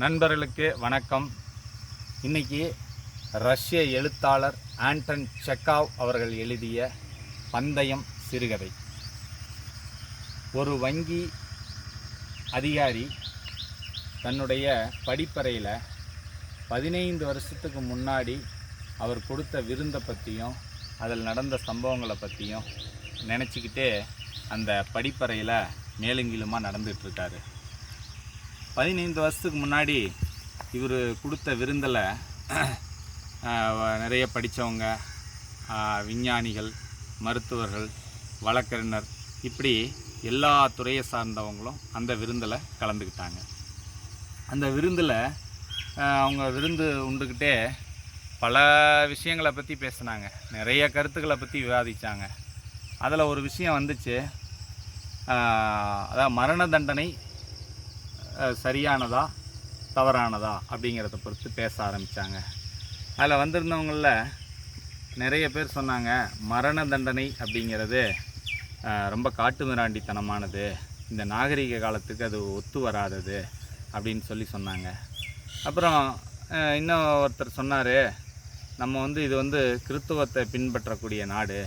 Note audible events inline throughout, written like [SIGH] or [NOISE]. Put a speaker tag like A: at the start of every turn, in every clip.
A: நண்பர்களுக்கு வணக்கம். இன்னைக்கு ரஷ்ய எழுத்தாளர் ஆண்டன் செக்காவ் அவர்கள் எழுதிய பந்தயம் சிறுகதை. ஒரு வங்கி அதிகாரி தன்னுடைய படிப்பறையில் பதினைந்து வருஷத்துக்கு முன்னாடி அவர் கொடுத்த விருந்தை பற்றியும் அதில் நடந்த சம்பவங்களை பற்றியும் நினச்சிக்கிட்டே அந்த படிப்பறையில் மேலுங்கிலுமாக நடந்துகிட்ருக்காரு பதினைந்து வருஷத்துக்கு முன்னாடி இவர் கொடுத்த விருந்தில் நிறைய படித்தவங்க விஞ்ஞானிகள் மருத்துவர்கள் வழக்கறிஞர் இப்படி எல்லா துறையை சார்ந்தவங்களும் அந்த விருந்தில் கலந்துக்கிட்டாங்க. அந்த விருந்தில் அவங்க விருந்து உண்டுக்கிட்டே பல விஷயங்களை பற்றி பேசுனாங்க. நிறைய கருத்துக்களை பற்றி விவாதித்தாங்க அதில் ஒரு விஷயம் வந்துச்சு. அதாவது மரண தண்டனை சரியானதா தவறானதா அப்படிங்கிறத பொறுத்து பேச ஆரம்பித்தாங்க அதில் வந்திருந்தவங்களில் நிறைய பேர் சொன்னாங்க மரண தண்டனை அப்படிங்கிறது ரொம்ப காட்டு மிராண்டித்தனமானது இந்த நாகரிக காலத்துக்கு அது ஒத்து வராதது அப்படின்னு சொல்லி சொன்னாங்க. அப்புறம் இன்னும் ஒருத்தர் சொன்னார் நம்ம வந்து இது வந்து கிறித்துவத்தை பின்பற்றக்கூடிய நாடு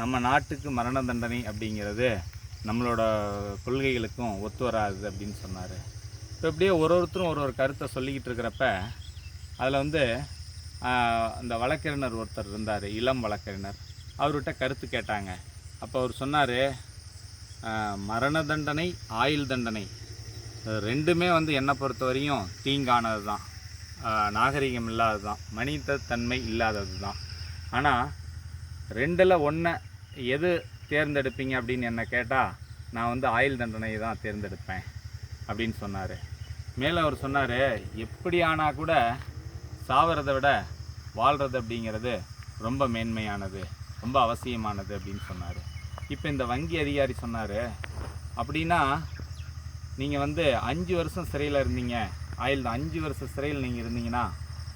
A: நம்ம நாட்டுக்கு மரண தண்டனை அப்படிங்கிறது நம்மளோட கொள்கைகளுக்கும் ஒத்து வராது அப்படின்னு சொன்னார். இப்போ இப்படியே ஒரு ஒருத்தரும் ஒரு ஒரு கருத்தை சொல்லிக்கிட்டு இருக்கிறப்ப அதில் வந்து அந்த வழக்கறிஞர் ஒருத்தர் இருந்தார் இளம் வழக்கறிஞர். அவர்கிட்ட கருத்து கேட்டாங்க. அப்போ அவர் சொன்னார் மரண தண்டனை ஆயுள் தண்டனை. ரெண்டுமே வந்து என்னை பொறுத்த வரையும் தீங்கானது தான் நாகரிகம் இல்லாதது தான் மனித தன்மை இல்லாதது தான் ஆனால் ரெண்டில் ஒன்றை எது தேர்ந்தெடுப்பீங்க அப்படின்னு என்னை கேட்டால் நான் வந்து ஆயுள் தண்டனையை தான் தேர்ந்தெடுப்பேன் அப்படின்னு சொன்னார். மேலே அவர் சொன்னார் எப்படி ஆனால் கூட சாவறதை விட வாழ்கிறது அப்படிங்கிறது ரொம்ப மேன்மையானது ரொம்ப அவசியமானது அப்படின்னு சொன்னார். இப்போ இந்த வங்கி அதிகாரி சொன்னார் அப்படின்னா நீங்கள் வந்து அஞ்சு வருஷம் சிறையில் இருந்தீங்க. ஆயில் அஞ்சு வருஷம் சிறையில் நீங்கள் இருந்தீங்கன்னா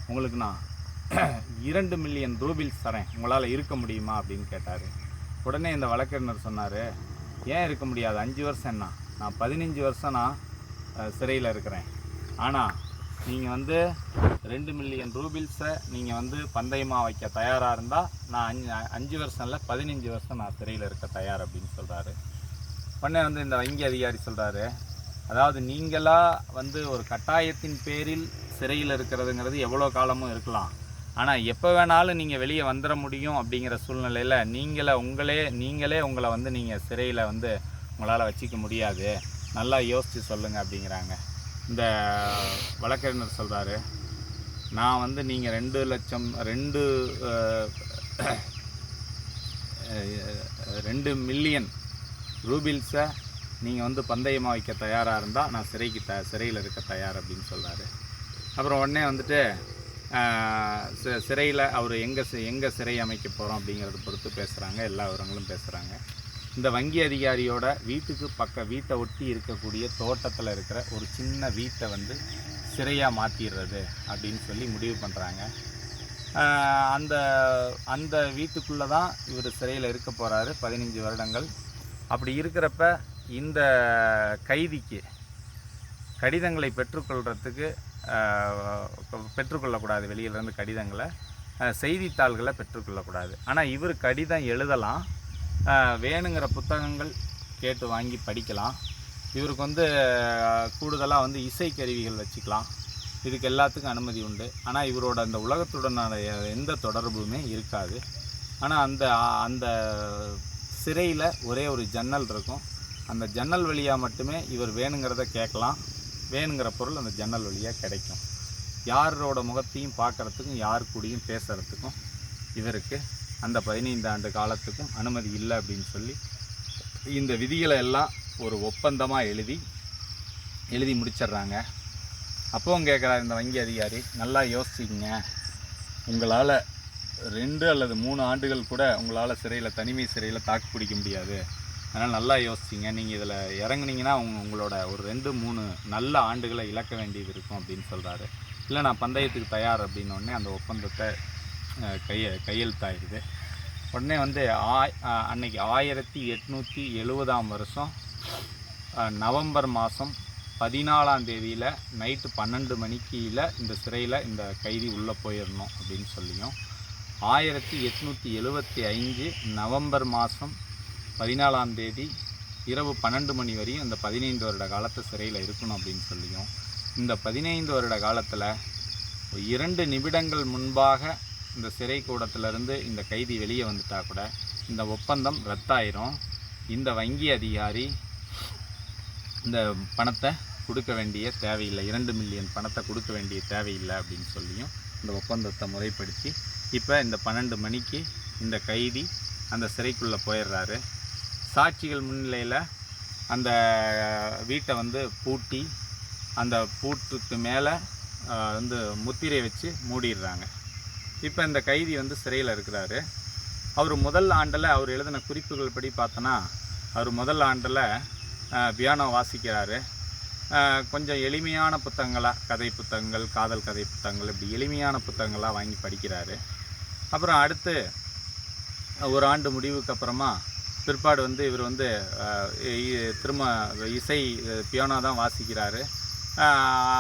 A: உங்களுக்கு நான் இரண்டு மில்லியன் ரூபில்ஸ் தரேன். உங்களால் இருக்க முடியுமா? அப்படின்னு கேட்டார். உடனே இந்த வழக்கறிஞர் சொன்னார் ஏன் இருக்க முடியாது? அஞ்சு வருஷம் என்ன? நான் பதினஞ்சு வருஷம்னா சிறையில் இருக்கிறேன். ஆனால் நீங்கள் வந்து ரெண்டு மில்லியன் ரூபில்ஸை நீங்கள் வந்து பந்தயமாக வைக்க தயாராக இருந்தால் நான் அஞ்சு அஞ்சு வருஷம் இல்லை பதினஞ்சு வருஷம் நான் சிறையில் இருக்க தயார் அப்படின்னு சொல்கிறாரு உடனே வந்து இந்த வங்கி அதிகாரி சொல்கிறாரு அதாவது நீங்களாக வந்து ஒரு கட்டாயத்தின் பேரில் சிறையில் இருக்கிறதுங்கிறது எவ்வளோ காலமும் இருக்கலாம். ஆனால் எப்போ வேணாலும் நீங்கள் வெளியே வந்துட முடியும் அப்படிங்கிற சூழ்நிலையில் நீங்களே உங்களே நீங்களே உங்களை வந்து நீங்கள் சிறையில் வந்து உங்களால் வச்சிக்க முடியாது. நல்லா யோசித்து சொல்லுங்கள் அப்படிங்கிறாங்க. இந்த வழக்கறிஞர் சொல்கிறாரு நான் வந்து நீங்கள் ரெண்டு லட்சம் ரெண்டு ரெண்டு மில்லியன் ரூபில்ஸை நீங்கள் வந்து பந்தயமாக வைக்க தயாராக இருந்தால் நான் சிறைக்கு த சிறையில் இருக்க தயார் அப்படின்னு சொல்கிறாரு அப்புறம் உடனே வந்துட்டு சிறையில் அவர் எங்கே எங்கே சிறை அமைக்க போகிறோம் அப்படிங்கிறத பொறுத்து பேசுகிறாங்க எல்லா விவரங்களும் பேசுகிறாங்க இந்த வங்கி அதிகாரியோட வீட்டுக்கு பக்க வீட்டை ஒட்டி இருக்கக்கூடிய தோட்டத்தில் இருக்கிற ஒரு சின்ன வீட்டை வந்து சிறையாக மாற்றிடுறது அப்படின்னு சொல்லி முடிவு பண்ணுறாங்க அந்த அந்த வீட்டுக்குள்ளே தான் இவர் சிறையில் இருக்க போகிறாரு பதினஞ்சு வருடங்கள். அப்படி இருக்கிறப்ப இந்த கைதிக்கு கடிதங்களை பெற்றுக்கொள்கிறதுக்கு பெற்றுக்கொள்ளக்கூடாது வெளியிலேருந்து கடிதங்களை செய்தித்தாள்களை பெற்றுக்கொள்ளக்கூடாது. ஆனால் இவர் கடிதம் எழுதலாம். வேணுங்கிற புத்தகங்கள் கேட்டு வாங்கி படிக்கலாம். இவருக்கு வந்து கூடுதலாக வந்து இசைக்கருவிகள் வச்சுக்கலாம். இதுக்கு எல்லாத்துக்கும் அனுமதி உண்டு. ஆனால் இவரோட அந்த உலகத்துடனான எந்த தொடர்புமே இருக்காது. ஆனால் அந்த அந்த சிறையில் ஒரே ஒரு ஜன்னல் இருக்கும். அந்த ஜன்னல் வழியாக மட்டுமே இவர் வேணுங்கிறத கேட்கலாம். வேணுங்கிற பொருள் அந்த ஜன்னல் வழியாக கிடைக்கும். யாரோட முகத்தையும் பார்க்குறதுக்கும் யார் கூடயும் பேசுகிறதுக்கும் இவருக்கு அந்த பதினைந்து ஆண்டு காலத்துக்கும் அனுமதி இல்லை அப்படின்னு சொல்லி இந்த விதிகளை எல்லாம் ஒரு ஒப்பந்தமாக எழுதி எழுதி முடிச்சிடுறாங்க. அப்பவும் கேட்குறாரு இந்த வங்கி அதிகாரி நல்லா யோசிச்சிங்க உங்களால் ரெண்டு அல்லது மூணு ஆண்டுகள் கூட உங்களால் சிறையில் தனிமை சிறையில் தாக்கு பிடிக்க முடியாது. அதனால் நல்லா யோசிச்சிங்க நீங்கள் இதில் இறங்குனீங்கன்னா உங்க உங்களோட ஒரு ரெண்டு மூணு நல்ல ஆண்டுகளை இழக்க வேண்டியது இருக்கும் அப்படின்னு சொல்கிறாரு இல்லை நான் பந்தயத்துக்கு தயார் அப்படின்னோடனே அந்த ஒப்பந்தத்தை கைய கையெழுத்தாயிருது உடனே வந்து ஆய் அன்னைக்கு ஆயிரத்தி எட்நூற்றி எழுபதாம் வருஷம் நவம்பர் மாதம் பதினாலாம் தேதியில் நைட்டு பன்னெண்டு மணிக்கில் இந்த சிறையில் இந்த கைதி உள்ளே போயிடணும் அப்படின்னு சொல்லியும் ஆயிரத்தி எட்நூற்றி எழுபத்தி ஐந்து நவம்பர் மாதம் பதினாலாம் தேதி இரவு பன்னெண்டு மணி வரையும் இந்த பதினைந்து வருட காலத்து சிறையில் இருக்கணும் அப்படின்னு சொல்லியும் இந்த பதினைந்து வருட காலத்தில் இரண்டு நிமிடங்கள் முன்பாக இந்த சிறை கூடத்திலிருந்து இந்த கைதி வெளியே வந்துட்டா கூட இந்த ஒப்பந்தம் ரத்தாயிரும். இந்த வங்கி அதிகாரி இந்த பணத்தை கொடுக்க வேண்டிய தேவையில்லை. இரண்டு மில்லியன் பணத்தை கொடுக்க வேண்டிய தேவையில்லை அப்படின்னு சொல்லியும் இந்த ஒப்பந்தத்தை முறைப்படுத்தி இப்போ இந்த பன்னெண்டு மணிக்கு இந்த கைதி அந்த சிறைக்குள்ளே போயிடுறாரு. சாட்சிகள் முன்னிலையில் அந்த வீட்டை வந்து பூட்டி அந்த பூட்டுக்கு மேலே வந்து முத்திரை வச்சு மூடிடுறாங்க. இப்போ இந்த கைதி வந்து சிறையில் இருக்கிறாரு. அவர் முதல் ஆண்டில் அவர் எழுதின குறிப்புகள் படி பார்த்தோன்னா அவர் முதல் ஆண்டில் பியானோ வாசிக்கிறாரு. கொஞ்சம் எளிமையான புத்தகங்களாக கதை புத்தகங்கள் காதல் கதை புத்தகங்கள் இப்படி எளிமையான புத்தகங்களாக வாங்கி படிக்கிறாரு. அப்புறம் அடுத்து ஒரு ஆண்டு முடிவுக்கு அப்புறமா பிற்பாடு வந்து இவர் வந்து திரும்ப இசை பியானோ தான் வாசிக்கிறாரு.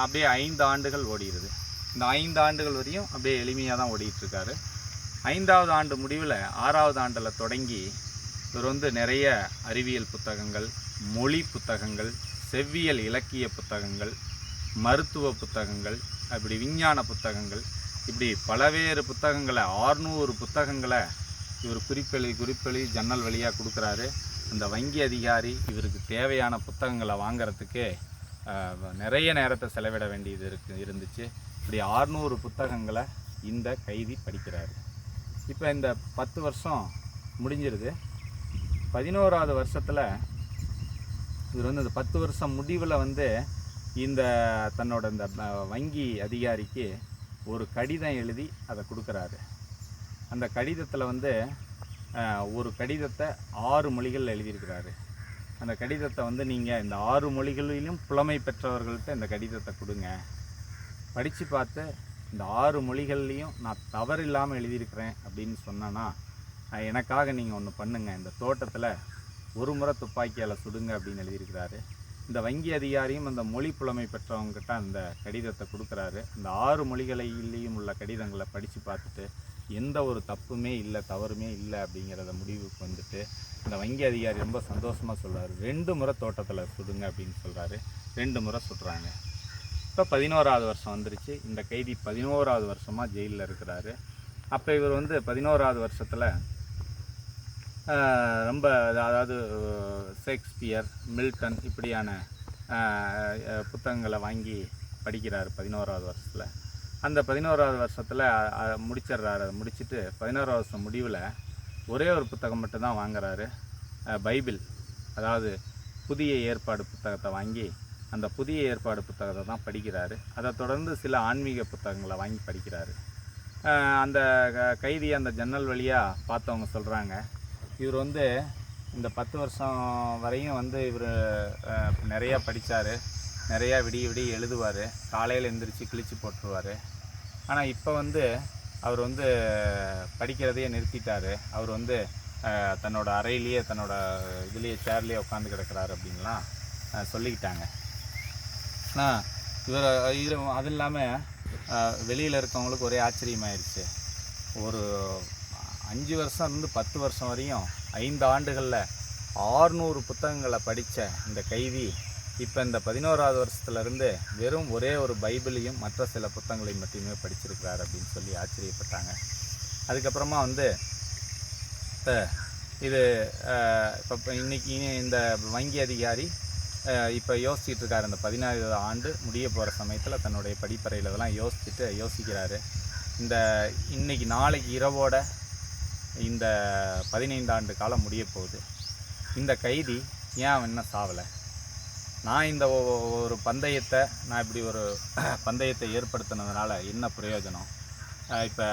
A: அப்படியே ஐந்து ஆண்டுகள் ஓடிடுது இந்த ஐந்து ஆண்டுகள் வரையும் அப்படியே எளிமையாக தான் ஓடிட்டுருக்காரு ஐந்தாவது ஆண்டு முடிவில் ஆறாவது ஆண்டில் தொடங்கி இவர் வந்து நிறைய அறிவியல் புத்தகங்கள் மொழி புத்தகங்கள் செவ்வியல் இலக்கிய புத்தகங்கள் மருத்துவ புத்தகங்கள் அப்படி விஞ்ஞான புத்தகங்கள் இப்படி பலவேறு புத்தகங்களை ஆறுநூறு புத்தகங்களை இவர் குறிப்பெழுதி குறிப்பெழுதி ஜன்னல் வழியாக கொடுக்குறாரு. அந்த வங்கி அதிகாரி இவருக்கு தேவையான புத்தகங்களை வாங்கிறதுக்கு நிறைய நேரத்தை செலவிட வேண்டியது இருக்கு இருந்துச்சு. இப்படி ஆறுநூறு புத்தகங்களை இந்த கைதி படிக்கிறாரு. இப்போ இந்த பத்து வருஷம் முடிஞ்சிருது. பதினோராவது வருஷத்தில் இவர் வந்து இந்த பத்து வருஷம் முடிவில் வந்து இந்த தன்னோட இந்த வங்கி அதிகாரிக்கு ஒரு கடிதம் எழுதி அதை கொடுக்குறாரு. அந்த கடிதத்தில் வந்து ஒரு கடிதத்தை ஆறு மொழிகளில் எழுதியிருக்கிறாரு. அந்த கடிதத்தை வந்து நீங்கள் இந்த ஆறு மொழிகளிலும் புலமை பெற்றவர்கள்ட்ட இந்த கடிதத்தை கொடுங்க. படித்து பார்த்து இந்த ஆறு மொழிகள்லேயும் நான் தவறு இல்லாமல் எழுதியிருக்கிறேன் அப்படின்னு சொன்னேன்னா எனக்காக நீங்கள் ஒன்று பண்ணுங்கள் இந்த தோட்டத்தில் ஒரு முறை துப்பாக்கியால் சுடுங்க அப்படின்னு எழுதியிருக்கிறாரு. இந்த வங்கி அதிகாரியும் அந்த மொழி புலமை பெற்றவங்ககிட்ட அந்த கடிதத்தை கொடுக்குறாரு. அந்த ஆறு மொழிகளிலேயும் உள்ள கடிதங்களை படித்து பார்த்துட்டு எந்த ஒரு தப்புமே இல்லை தவறுமே இல்லை அப்படிங்கிறத முடிவுக்கு வந்துட்டு இந்த வங்கி அதிகாரி ரொம்ப சந்தோஷமாக சொல்கிறாரு ரெண்டு முறை தோட்டத்தில் சுடுங்க அப்படின்னு சொல்கிறாரு ரெண்டு முறை சுடுறாங்க. இப்போ பதினோராவது வருஷம் வந்துருச்சு. இந்த கைதி பதினோராவது வருஷமாக ஜெயிலில் இருக்கிறாரு. அப்போ இவர் வந்து பதினோராவது வருஷத்தில் ரொம்ப அதாவது ஷேக்ஸ்பியர் மில்டன் இப்படியான புத்தகங்களை வாங்கி படிக்கிறார் பதினோராவது வருஷத்தில். அந்த பதினோராவது வருஷத்தில் முடிச்சிடுறாரு. அதை முடிச்சுட்டு பதினோராவது வருஷம் முடிவில் ஒரே ஒரு புத்தகம் மட்டும்தான் வாங்குறாரு. பைபிள். அதாவது புதிய ஏற்பாடு புத்தகத்தை வாங்கி அந்த புதிய ஏற்பாடு புத்தகத்தை தான் படிக்கிறாரு. அதை தொடர்ந்து சில ஆன்மீக புத்தகங்களை வாங்கி படிக்கிறாரு. அந்த க- கைதி அந்த ஜன்னல் வழியாக பார்த்தவங்க சொல்கிறாங்க இவர் வந்து இந்த பத்து வருஷம் வரையும் வந்து இவர் நிறையா படித்தார் நிறையா விடிய விடிய எழுதுவார். காலையில் எழுந்திரிச்சு கிழிச்சு போட்டுருவார். ஆனால் இப்போ வந்து அவர் வந்து படிக்கிறதையே நிறுத்திட்டார். அவர் வந்து தன்னோட அறையிலேயே தன்னோட இதுலேயே சேர்லேயே உட்காந்து கிடக்கிறாரு அப்படின்லாம் சொல்லிக்கிட்டாங்க. ஆனால் இவர் இது அது இல்லாமல் வெளியில் இருக்கவங்களுக்கு ஒரே ஆச்சரியமாயிருச்சு. ஒரு அஞ்சு வருஷம் இருந்து பத்து வருஷம் வரையும் ஐந்து ஆண்டுகளில் ஆறுநூறு புத்தகங்களை படித்த இந்த கைதி இப்போ இந்த பதினோராவது வருஷத்துலேருந்து வெறும் ஒரே ஒரு பைபிளையும் மற்ற சில புத்தகங்களையும் மட்டுமே படிச்சிருக்கிறார் அப்படின்னு சொல்லி ஆச்சரியப்பட்டாங்க. அதுக்கப்புறமா வந்து இது இப்போ இன்றைக்கி இந்த வங்கி அதிகாரி இப்போ யோசிச்சுட்டு இருக்காரு. இந்த பதினாறாவது ஆண்டு முடிய போகிற சமயத்தில் தன்னுடைய படிப்பறையில் இதெல்லாம் யோசிச்சுட்டு யோசிக்கிறாரு. இந்த இன்றைக்கி நாளைக்கு இரவோட இந்த பதினைந்து ஆண்டு காலம் முடிய போகுது. இந்த கைதி ஏன் அவன் இன்னும் சாவலை? நான் இந்த ஒ- ஒரு பந்தயத்தை நான் இப்படி ஒரு [CLEARS THROAT] பந்தயத்தை ஏற்படுத்தினதுனால என்ன பிரயோஜனம்? இப்போ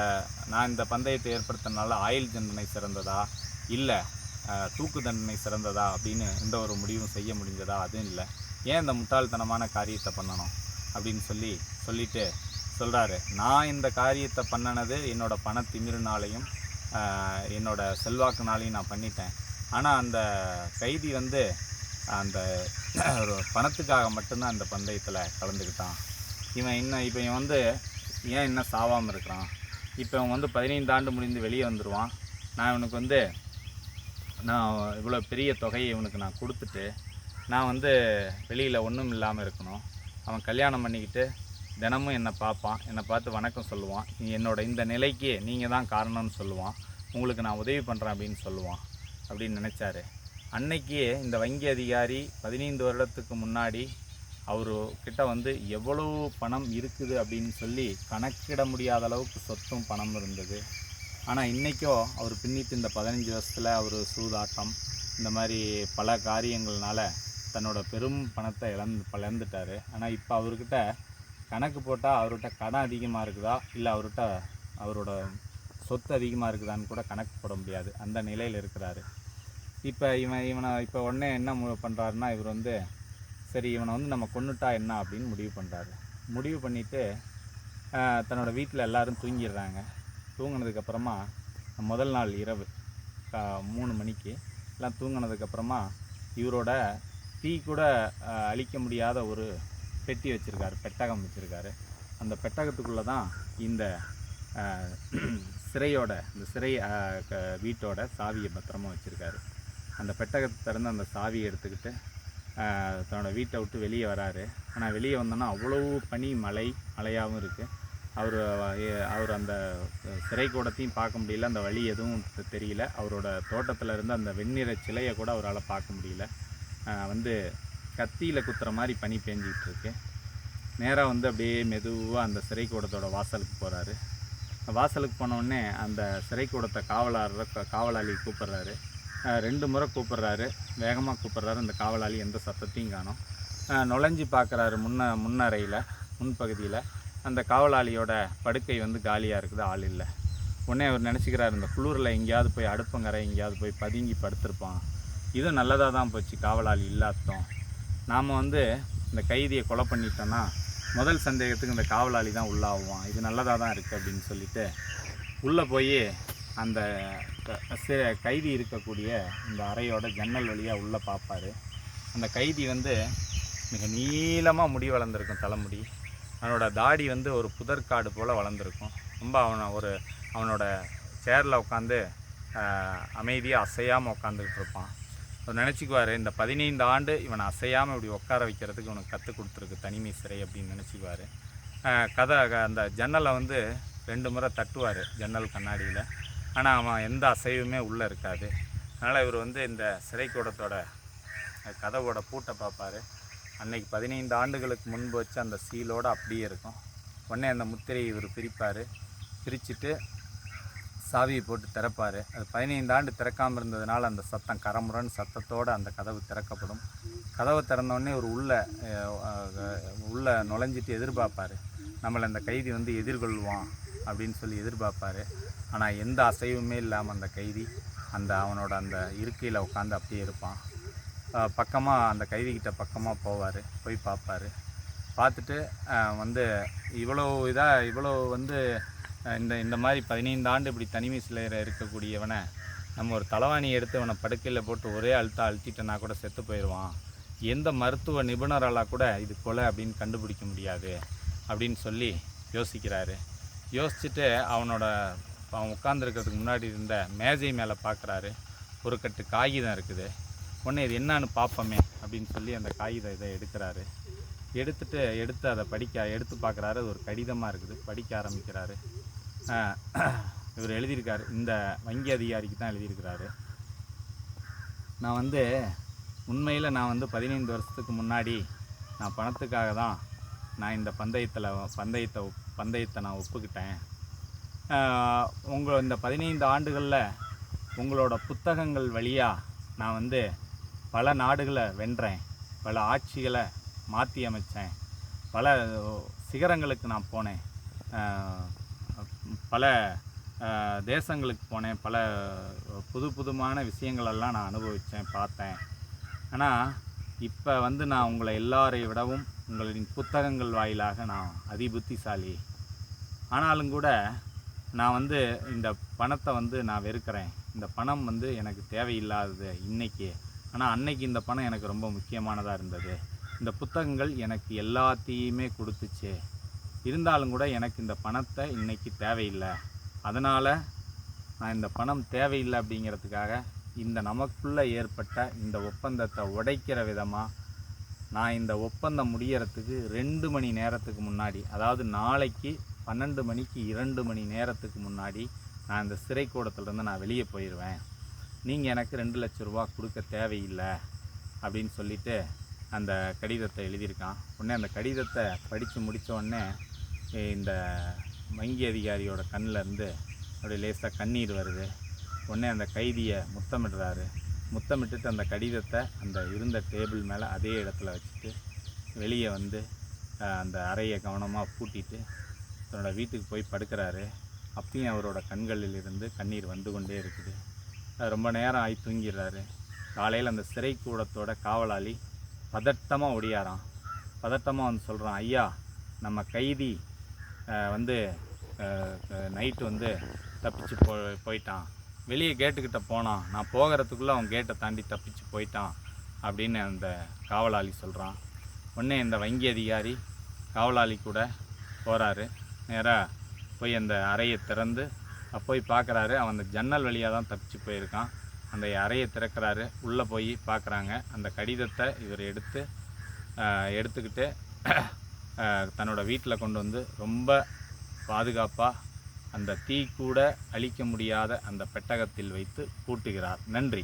A: நான் இந்த பந்தயத்தை ஏற்படுத்தினால ஆயுள் தண்டனை சிறந்ததா? இல்லை தூக்கு தண்டனை சிறந்ததா? அப்படின்னு எந்த ஒரு முடிவும் செய்ய முடிஞ்சதா? அதுவும் இல்லை. ஏன் இந்த முட்டாள்தனமான காரியத்தை பண்ணணும்? அப்படின்னு சொல்லி சொல்லிட்டு சொல்கிறாரு நான் இந்த காரியத்தை பண்ணினது என்னோடய பண திமிருனாலையும் என்னோடய செல்வாக்குனாலையும் நான் பண்ணிட்டேன். ஆனால் அந்த கைதி வந்து அந்த ஒரு பணத்துக்காக மட்டும்தான் அந்த பந்தயத்தில் கலந்துக்கிட்டான். இவன் இன்னும் இப்போ இவன் வந்து ஏன் இன்னும் சாவாமல் இருக்கிறான்? இப்போ இவன் வந்து பதினைந்து ஆண்டு முடிந்து வெளியே வந்துடுவான் நான் இவனுக்கு வந்து நான் இவ்வளோ பெரிய தொகையை இவனுக்கு நான் கொடுத்துட்டு நான் வந்து வெளியில் ஒன்றும் இல்லாமல் இருக்கணும். அவன் கல்யாணம் பண்ணிக்கிட்டு தினமும் என்னை பார்ப்பான். என்னை பார்த்து வணக்கம் சொல்லுவான். என்னோட இந்த நிலைக்கு நீங்கள் தான் காரணம்னு சொல்லுவான். உங்களுக்கு நான் உதவி பண்ணுறேன் அப்படின்னு சொல்லுவான். அப்படின்னு நினச்சாரு. அன்னைக்கே இந்த வங்கி அதிகாரி பதினைந்து வருடத்துக்கு முன்னாடி அவரு கிட்ட வந்து எவ்வளவு பணம் இருக்குது அப்படின்னு சொல்லி கணக்கிட முடியாத அளவுக்கு சொத்தும் பணம் இருந்தது. ஆனால் இன்றைக்கோ அவர் பின்னிட்டு இந்த பதினஞ்சு வருஷத்தில் அவர் சூதாட்டம் இந்த மாதிரி பல காரியங்கள்னால தன்னோட பெரும் பணத்தை இழந்து இழந்துட்டார். ஆனால் இப்போ அவர்கிட்ட கணக்கு போட்டால் அவர்கிட்ட கடன் அதிகமாக இருக்குதா? இல்லை அவர்கிட்ட அவரோட சொத்து அதிகமாக இருக்குதான்னு கூட கணக்கு போட முடியாது. அந்த நிலையில் இருக்கிறாரு. இப்போ இவன் இவனை இப்போ உடனே என்ன மு பண்ணுறாருன்னா இவர் வந்து சரி இவனை வந்து நம்ம கொன்னுட்டா என்ன அப்படின்னு முடிவு பண்ணுறாரு முடிவு பண்ணிவிட்டு தன்னோட வீட்டில் எல்லாரும் தூங்கிடுறாங்க. தூங்கினதுக்கப்புறமா முதல் நாள் இரவு கா- மூணு மணிக்கு எல்லாம் தூங்கினதுக்கப்புறமா இவரோட தீ கூட அழிக்க முடியாத ஒரு பெட்டி வச்சுருக்காரு பெட்டகம் வச்சுருக்காரு. அந்த பெட்டகத்துக்குள்ளே தான் இந்த சிறையோட இந்த சிறை க- வீட்டோட சாவியை பத்திரமா வச்சுருக்காரு. அந்த பெட்டகத்தை திறந்து அந்த சாவியை எடுத்துக்கிட்டு தன்னோட வீட்டை விட்டு வெளியே வராரு. ஆனால் வெளியே வந்தோன்னா அவ்வளோ பனி மலை மழையாகவும் இருக்குது அவர் அவர் அந்த சிறை கூடத்தையும் பார்க்க முடியல. அந்த வழி எதுவும் தெரியல. அவரோட தோட்டத்தில் இருந்து அந்த வெண்ணிற சிலையை கூட அவரால் பார்க்க முடியல. வந்து கத்தியில் குத்துற மாதிரி பனி பேஞ்சிக்கிட்டு இருக்கு. நேராக வந்து அப்படியே மெதுவாக அந்த சிறை கூடத்தோட வாசலுக்கு போகிறாரு வாசலுக்கு போனவுடனே அந்த சிறை கூடத்தை காவலாளி கூப்பிட்றாரு. ரெண்டு முறை கூப்பிட்றாரு. வேகமாக கூப்பிட்றாரு. அந்த காவலாளி எந்த சத்தத்தையும் காணோம். ஆஹ் நுழைஞ்சு பார்க்குறாரு முன்ன முன்னறையில் முன்பகுதியில். அந்த காவலாளியோட படுக்கை வந்து காலியாக இருக்குது. ஆள் இல்லை. உடனே அவர் நினச்சிக்கிறாரு இந்த குளிரில் எங்கேயாவது போய் அடுப்பங்கரை எங்கேயாவது போய் பதுங்கி படுத்திருப்பான். இது நல்லதாக தான் போச்சு. காவலாளி இல்லாதோம் நாம் வந்து இந்த கைதியை கொலை பண்ணிட்டோன்னா முதல் சந்தேகத்துக்கு இந்த காவலாளி தான் உள்ளாகுவான். இது நல்லதாக தான் இருக்குது அப்படின்னு சொல்லிட்டு உள்ளே போய் அந்த கைதி இருக்கக்கூடிய இந்த அறையோட ஜன்னல் வழியாக உள்ளே பார்ப்பாரு அந்த கைதி வந்து மிக நீளமாக முடி வளர்ந்துருக்கும் தலைமுடி. அவனோட தாடி வந்து ஒரு புதற்காடு போல் வளர்ந்துருக்கும். ரொம்ப அவனை ஒரு அவனோட சேரில் உட்காந்து அமைதியாக அசையாமல் உட்காந்துக்கிட்டு இருப்பான். அவர் நினச்சிக்குவார் இந்த பதினைந்து ஆண்டு இவனை அசையாமல் இப்படி உட்கார வைக்கிறதுக்கு இவனுக்கு கற்றுக் கொடுத்துருக்கு தனிமை சிறை அப்படின்னு நினச்சிக்குவார். கதை க- அந்த ஜன்னலை வந்து ரெண்டு முறை தட்டுவார் ஜன்னல் கண்ணாடியில். ஆனால் அவன் எந்த அசைவுமே உள்ளே இருக்காது. அதனால் இவர் வந்து இந்த சிறைக்கூடத்தோட அஹ், கதவோட பூட்டை பார்ப்பாரு அன்னைக்கு பதினைந்து ஆண்டுகளுக்கு முன்பு வச்சு அந்த சீலோடு அப்படியே இருக்கும். உடனே அந்த முத்திரையை இவர் பிரிப்பார். பிரிச்சுட்டு சாவியை போட்டு திறப்பார். அது பதினைந்து ஆண்டு திறக்காமல் இருந்ததுனால அந்த சத்தம் கரமுரன் சத்தத்தோடு அந்த கதவு திறக்கப்படும். கதவை திறந்தோடனே ஒரு உள்ள உள்ளே உள்ள நுழைஞ்சிட்டு எதிர்பார்ப்பார். நம்மளை அந்த கைதி வந்து எதிர்கொள்வான். அப்படின்னு சொல்லி எதிர்பார்ப்பாரு. ஆனால் எந்த அசைவுமே இல்லாமல் அந்த கைதி அந்த அவனோட அந்த இருக்கையில் உட்காந்து அப்படியே இருப்பான். பக்கமாக அந்த கைதிக்கிட்ட பக்கமாக போவார் போய் பார்ப்பாரு. பார்த்துட்டு வந்து இவ்வளோ இதாக இவ்வளோ வந்து இந்த இந்த மாதிரி பதினைந்து ஆண்டு இப்படி தனிமை சிலையில் இருக்கக்கூடியவனை நம்ம ஒரு தலைவாணி எடுத்து அவனை படுக்கையில் போட்டு ஒரே அழுத்தா அழுத்திட்டனா கூட செத்து போயிடுவான். எந்த மருத்துவ நிபுணரால் கூட இது கொலை அப்படின்னு கண்டுபிடிக்க முடியாது அப்படின்னு சொல்லி யோசிக்கிறாரு. யோசிச்சுட்டு அவனோட அவன் உட்காந்துருக்கிறதுக்கு முன்னாடி இருந்த மேஜை மேலே பார்க்குறாரு ஒரு கட்டு காகிதம் இருக்குது. உடனே இது என்னான்னு பார்ப்போமே அப்படின்னு சொல்லி அந்த காகிதம் இதை எடுக்கிறாரு. எடுத்துட்டு எடுத்து அதை படிக்க எடுத்து பார்க்குறாரு அது ஒரு கடிதமாக இருக்குது. படிக்க ஆரம்பிக்கிறாரு. இவர் எழுதியிருக்காரு. இந்த வங்கி அதிகாரிக்கு தான் எழுதியிருக்கிறாரு. நான் வந்து உண்மையில் நான் வந்து பதினைந்து வருஷத்துக்கு முன்னாடி நான் பணத்துக்காக தான் நான் இந்த பந்தயத்தில் பந்தயத்தை பந்தயத்தை நான் ஒப்புக்கிட்டேன். உங்கள் இந்த பதினைந்து ஆண்டுகளில் உங்களோட புத்தகங்கள் வழியாக நான் வந்து பல நாடுகளை வென்றேன். பல ஆட்சிகளை மாற்றி அமைச்சேன். பல சிகரங்களுக்கு நான் போனேன். பல தேசங்களுக்கு போனேன். பல புது புதுமான விஷயங்களெல்லாம் நான் அனுபவித்தேன் பார்த்தேன். ஆனால் இப்போ வந்து நான் உங்களை எல்லாரை விடவும் உங்களின் புத்தகங்கள் வாயிலாக நான் அதிபுத்திசாலி. ஆனாலும் கூட நான் வந்து இந்த பணத்தை வந்து நான் வெறுக்கிறேன். இந்த பணம் வந்து எனக்கு தேவையில்லாதது இன்றைக்கி ஆனால் அன்னைக்கு இந்த பணம் எனக்கு ரொம்ப முக்கியமானதாக இருந்தது. இந்த புத்தகங்கள் எனக்கு எல்லாத்தையுமே கொடுத்துச்சு. இருந்தாலும் கூட எனக்கு இந்த பணத்தை இன்றைக்கி தேவையில்லை. அதனால் நான் இந்த பணம் தேவையில்லை அப்படிங்கிறதுக்காக இந்த நமக்குள்ளே ஏற்பட்ட இந்த ஒப்பந்தத்தை உடைக்கிற விதமாக நான் இந்த ஒப்பந்தம் முடியறதுக்கு ரெண்டு மணி நேரத்துக்கு முன்னாடி அதாவது நாளைக்கு பன்னெண்டு மணிக்கு இரண்டு மணி நேரத்துக்கு முன்னாடி நான் இந்த சிறை கூடத்துலேருந்து நான் வெளியே போயிடுவேன் நீங்கள் எனக்கு ரெண்டு லட்ச ரூபா கொடுக்க தேவையில்லை அப்படின்னு சொல்லிட்டு அந்த கடிதத்தை எழுதியிருக்கான். உடனே அந்த கடிதத்தை படித்து முடித்த உடனே இந்த வங்கி அதிகாரியோட கண்ணில் இருந்து அப்படியே லேசாக கண்ணீர் வருது. உடனே அந்த கைதியை முத்தமிடுறாரு. முத்தமிட்டுட்டு அந்த கடிதத்தை அந்த இருந்த டேபிள் மேலே அதே இடத்துல வச்சுட்டு வெளியே வந்து அந்த அறையை கவனமாக பூட்டிட்டு தன்னோட வீட்டுக்கு போய் படுக்கிறாரு. அப்பயும் அவரோட கண்களில் இருந்து கண்ணீர் வந்து கொண்டே இருக்குது. ரொம்ப நேரம் ஆகி தூங்கிடுறாரு. காலையில் அந்த சிறை கூடத்தோட காவலாளி பதட்டமாக ஒடியாரான் பதட்டமாக வந்து சொல்கிறான் ஐயா நம்ம கைதி வந்து நைட்டு வந்து தப்பிச்சு போ போயிட்டான். வெளியே கேட்டுக்கிட்ட போனான். நான் போகிறதுக்குள்ளே அவன் கேட்டை தாண்டி தப்பிச்சு போயிட்டான் அப்படின்னு அந்த காவலாளி சொல்கிறான் உடனே இந்த வங்கி அதிகாரி காவலாளி கூட போகிறாரு நேராக போய் அந்த அறையை திறந்து போய் பார்க்குறாரு அவன் அந்த ஜன்னல் வழியாக தான் தப்பிச்சு போயிருக்கான். அந்த அறையை திறக்கிறாரு. உள்ளே போய் பார்க்குறாங்க அந்த கடிதத்தை இவர் எடுத்து எடுத்துக்கிட்டு தன்னோட வீட்டில் கொண்டு வந்து ரொம்ப பாதுகாப்பாக அந்த தீ கூட அழிக்க முடியாத அந்த பெட்டகத்தில் வைத்து பூட்டுகிறார் நன்றி.